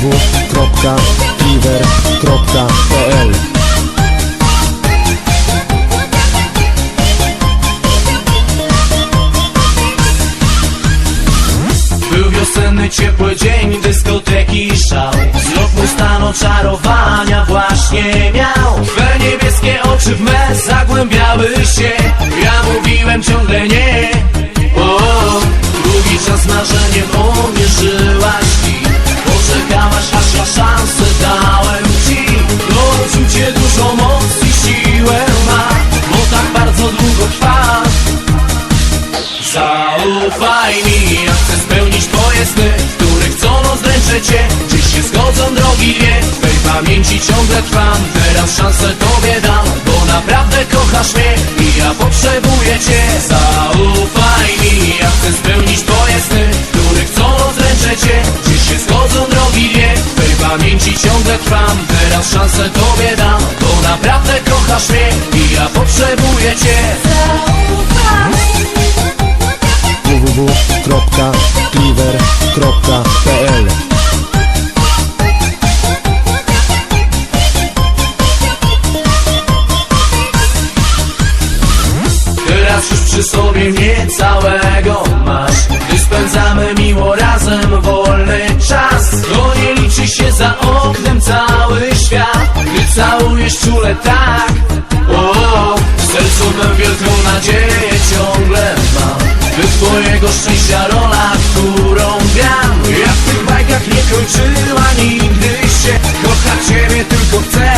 www.cleaver.pl Był wiosenny, ciepły dzień, dyskoteki i szał. Wzrok mój stan oczarowania właśnie miał. Twe niebieskie oczy w me zagłębiały się. Ja mówiłem długo trwa. Zaufaj mi, ja chcę spełnić twoje sny Których co noc dręczę cię. Dziś się zgodzą drogi dwie W twej pamięci ciągle trwam. Teraz szansę tobie dam Bo naprawdę kochasz mnie I ja potrzebuję cię. Zaufaj mi, ja chcę spełnić twoje sny Których co noc dręczę cię. Dziś się zgodzą drogi dwie W twej pamięci ciągle trwam. Teraz szansę tobie dam Bo naprawdę kochasz mnie I ja potrzebuję cię www.cleaver.pl Teraz już przy sobie mnie całego masz. Gdy spędzamy miło razem wolny czas To nie liczy się za oknem cały świat. Gdy całujesz czule tak sercu wielką nadzieję ciągle mam. By twojego szczęścia rola, którą gram Ja w tych bajkach nie kończyła nigdy się. Kochać ciebie tylko chcę.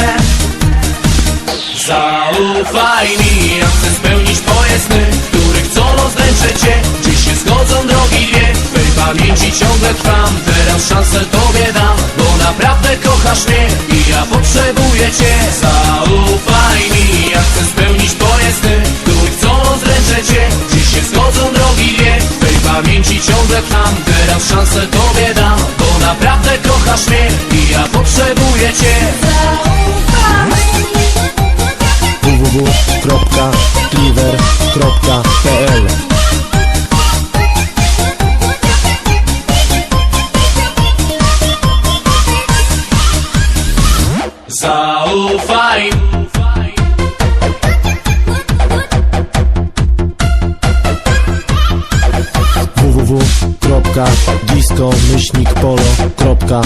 Zaufaj mi, ja chcę spełnić twoje sny Których co noc cię. Dziś się zgodzą drogi dwie twej pamięci ciągle trwam. Teraz szansę tobie dam Bo naprawdę kochasz mnie kochasz mnie I ja potrzebuję cię. www.cleaver.pl Zaufaj. www.disco-polo.pl Zaufaj